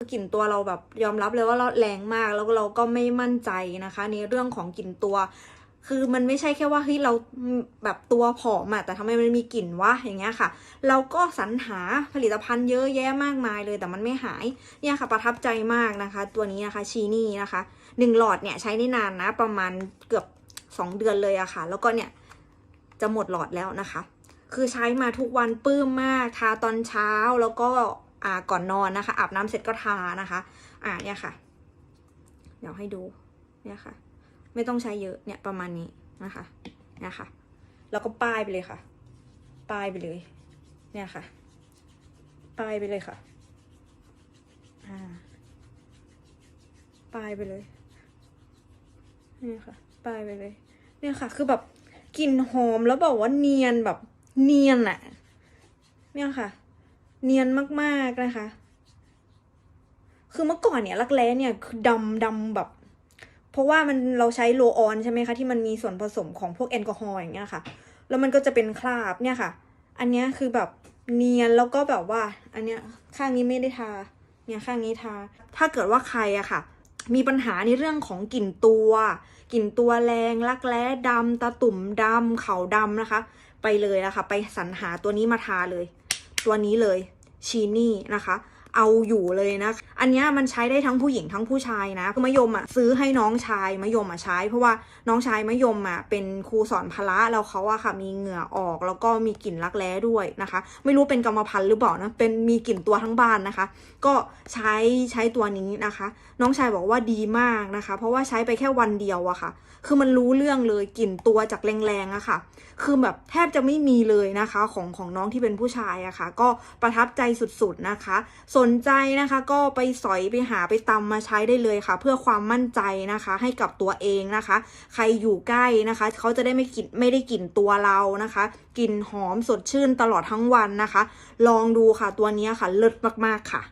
กลิ่นตัวเราแบบยอมรับเลยว่าเราแรงมากแล้วเราก็ไม่มั่นใจนะคะ ในเรื่องของกลิ่นตัว คือมันไม่ใช่แค่ว่าเฮ้ยเราแบบตัวผอมอะแต่ทำไมมันมีกลิ่นวะอย่างเงี้ยค่ะ เราก็สรรหาผลิตภัณฑ์เยอะแยะมากมายเลยแต่มันไม่หายเนี่ยค่ะประทับใจมากนะคะ ตัวนี้นะคะชีนี่นะคะหนึ่งหลอดเนี่ยใช้ได้นานนะประมาณเกือบสองเดือนเลยอะค่ะ แล้วก็เนี่ยจะหมดหลอดแล้วนะคะ คือใช้มาทุกวันปื้มมากทาตอนเช้าแล้วก็ อ่าก่อนนอนนะคะ อาบน้ำเสร็จก็ทานะคะ อ่าเนี่ยค่ะ เดี๋ยวให้ดูเนี่ยค่ะ ไม่ต้องใช้เยอะเนี่ยประมาณนี้นะคะเนี่ยค่ะ แล้วก็ป้ายไปเลยค่ะ ป้ายไปเลย เนี่ยค่ะ ป้ายไปเลยค่ะ อ่า ป้ายไปเลยเนี่ยค่ะ ป้ายไปเลย เนี่ยค่ะ คือแบบกลิ่นหอมแล้วแบบว่าเนียนแบบเนียนอะเนี่ยค่ะ เนียนมากๆนะคะ คือเมื่อก่อนเนี่ยรักแร้เนี่ยคือดำดำแบบ เพราะว่ามันเราใช้โลออนใช่ไหมคะที่มันมีส่วนผสมของพวกแอลกอฮอล์อย่างเงี้ยค่ะ แล้วมันก็จะเป็นคราบเนี่ยค่ะ อันเนี้ยคือแบบเนียนแล้วก็แบบว่า อันเนี้ยข้างนี้ไม่ได้ทา เนี่ยข้างนี้ทา ถ้าเกิดว่าใครอะค่ะ มีปัญหาในเรื่องของกลิ่นตัวกลิ่นตัวแรงรักแร้ดำตาตุ่มดำเข่าดำนะคะ ไปเลยอะค่ะ ไปสรรหาตัวนี้มาทาเลย ตัวนี้เลยชีนี่นะคะ เอาอยู่เลยนะ อันนี้มันใช้ได้ทั้งผู้หญิงทั้งผู้ชายนะคือมะยมอะซื้อให้น้องชายมะยมอะใช้ เพราะว่าน้องชายมะยมอะเป็นครูสอนพละแล้วเขาอะค่ะมีเหงื่อออกแล้วก็มีกลิ่นรักแร้ด้วยนะคะ ไม่รู้เป็นกรรมพันธุ์หรือเปล่านะเป็นมีกลิ่นตัวทั้งบ้านนะคะ ก็ใช้ใช้ตัวนี้นะคะ น้องชายบอกว่าดีมากนะคะ เพราะว่าใช้ไปแค่วันเดียวอะค่ะ คือมันรู้เรื่องเลยกลิ่นตัวจากแรงๆอะค่ะ คือแบบแทบจะไม่มีเลยนะคะของของน้องที่เป็นผู้ชายอะค่ะ ก็ประทับใจสุดๆนะคะสนใจนะคะก็ไปสอยไปหาไปตำมาใช้ได้เลยค่ะ เพื่อความมั่นใจนะคะให้กับตัวเองนะคะ ใครอยู่ใกล้นะคะ เขาจะได้ไม่กลิ่นไม่ได้กลิ่นตัวเรานะคะกลิ่นหอมสดชื่นตลอดทั้งวันนะคะ ลองดูค่ะตัวนี้ค่ะเลิศมากๆค่ะ